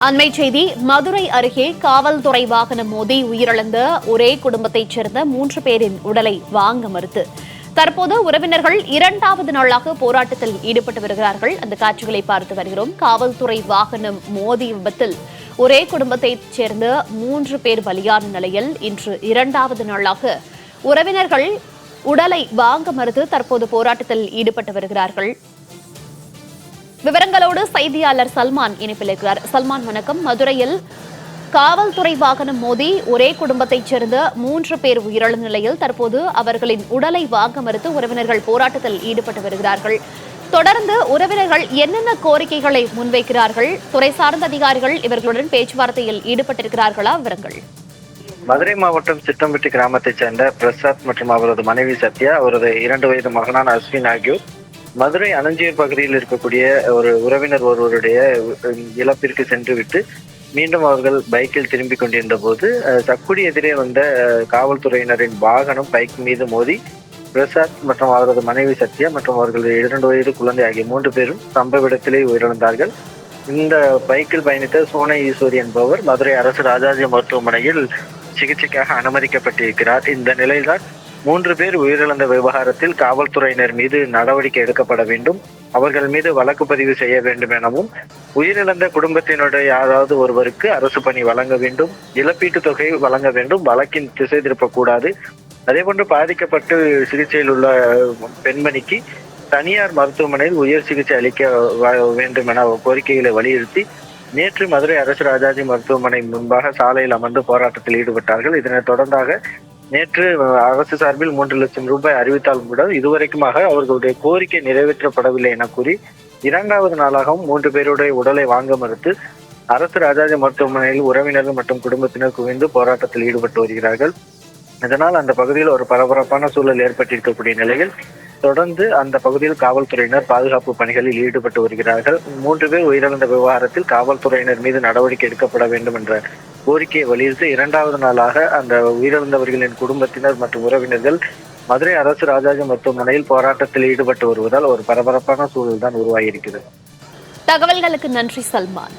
அண்மை செய்தி மதுரை அருகே காவல்துறை வாகனம் மோதி உயிரிழந்த ஒரே குடும்பத்தைச் சேர்ந்த மூன்று பேரின் உடலை வாங்க மறுத்து. தற்போது உறவினர்கள் இரண்டாவது நாளாக போராட்டத்தில் ஈடுபட்டு வருகிறார்கள். அந்த காட்சிகளை பார்த்து வருகிறோம். காவல்துறை வாகனம் மோதி விபத்தில் ஒரே குடும்பத்தைச் சேர்ந்த மூன்று பேர் பலியான நிலையில் இன்று இரண்டாவது நாளாக உறவினர்கள் உடலை வாங்க மறுத்து தற்போது போராட்டத்தில் ஈடுபட்டு வருகிறார்கள். விவரங்களோடு செய்தியாளர் சல்மான் இணைப்பிலிருக்கிறார். சல்மான் வணக்கம். மதுரையில் காவல்துறை வாகனம் மோதி ஒரே குடும்பத்தைச் சேர்ந்த மூன்று பேர் உயிரிழந்த நிலையில் தற்போது அவர்களின் உடலை வாங்க மறுத்து உறவினர்கள் போராட்டத்தில் ஈடுபட்டு வருகிறார்கள். தொடர்ந்து உறவினர்கள் என்னென்ன கோரிக்கைகளை முன்வைக்கிறார்கள்? துறை சார்ந்த அதிகாரிகள் இவர்களுடன் பேச்சுவார்த்தையில் ஈடுபட்டிருக்கிறார்களா? விவரங்கள். மதுரை மாவட்டம் சிட்டம்பட்டி கிராமத்தைச் சேர்ந்த பிரசாத் மற்றும் அவரது மனைவி சத்யா அவரது இரண்டு வயது மகனான அஸ்வின் ஆகியோர் மதுரை அனஞ்சியூர் பகுதியில் இருக்கக்கூடிய ஒரு உறவினர் ஒருவருடைய இழப்பிற்கு சென்று விட்டு மீண்டும் அவர்கள் பைக்கில் திரும்பி கொண்டிருந்த போது சக்குடி எதிரே வந்த காவல்துறையினரின் வாகனம் பைக் மீது மோதி பிரசாத் மற்றும் அவரது மனைவி சத்யா மற்றும் அவர்களது இரண்டு வயது குழந்தை ஆகிய மூன்று பேரும் சம்பவ இடத்திலே உயிரிழந்தார்கள். இந்த பைக்கில் பயணித்த சோனை ஈஸ்வரி என்பவர் மதுரை அரசு ராஜாஜி மருத்துவமனையில் சிகிச்சைக்காக அனுமதிக்கப்பட்டிருக்கிறார். இந்த நிலையில்தான் மூன்று பேர் உயிரிழந்த விவகாரத்தில் காவல்துறையினர் மீது நடவடிக்கை எடுக்கப்பட வேண்டும். அவர்கள் மீது வழக்கு பதிவு செய்ய வேண்டும் எனவும் உயிரிழந்த குடும்பத்தினுடைய யாராவது ஒருவருக்கு அரசு பணி வழங்க வேண்டும் இழப்பீட்டுத் தொகை வழங்க வேண்டும் வழக்கின் திசை திருப்பக்கூடாது. அதேபோன்று பாதிக்கப்பட்டு சிகிச்சையில் உள்ள பெண்மணிக்கு தனியார் மருத்துவமனையில் உயர் சிகிச்சை அளிக்க வ- வேண்டும் என கோரிக்கைகளை வலியுறுத்தி நேற்று மதுரை அரசு ராஜாஜி மருத்துவமனை முன்பாக சாலையில் அமர்ந்து போராட்டத்தில் ஈடுபட்டார்கள். இதனைத் தொடர்ந்தாக நேற்று அரசு சார்பில் மூன்று லட்சம் ரூபாய் அறிவித்தால் கூட இதுவரைக்குமாக அவர்களுடைய கோரிக்கை நிறைவேற்றப்படவில்லை என கூறி இரண்டாவது நாளாகவும் மூன்று பேருடைய உடலை வாங்க மறுத்து அரசு ராஜாஜி மருத்துவமனையில் உறவினர்கள் மற்றும் குடும்பத்தினர் குவிந்து போராட்டத்தில் ஈடுபட்டு வருகிறார்கள். இதனால் அந்த பகுதியில் ஒரு பரபரப்பான சூழல் ஏற்பட்டிருக்கக்கூடிய நிலையில் தொடர்ந்து அந்த பகுதியில் காவல்துறையினர் பாதுகாப்பு பணிகளில் ஈடுபட்டு வருகிறார்கள். மூன்று பேர் உயிரிழந்த விவகாரத்தில் காவல்துறையினர் மீது நடவடிக்கை எடுக்கப்பட வேண்டும் என்ற கோரிக்கையை வலியுறுத்தி இரண்டாவது நாளாக அந்த உயிரிழந்தவர்களின் குடும்பத்தினர் மற்றும் உறவினர்கள் மதுரை அரசு ராஜாஜி மருத்துவமனையில் போராட்டத்தில் ஈடுபட்டு வருவதால் ஒரு பரபரப்பான சூழல் தான் உருவாகியிருக்கிறது. தகவல்களுக்கு நன்றி சல்மான்.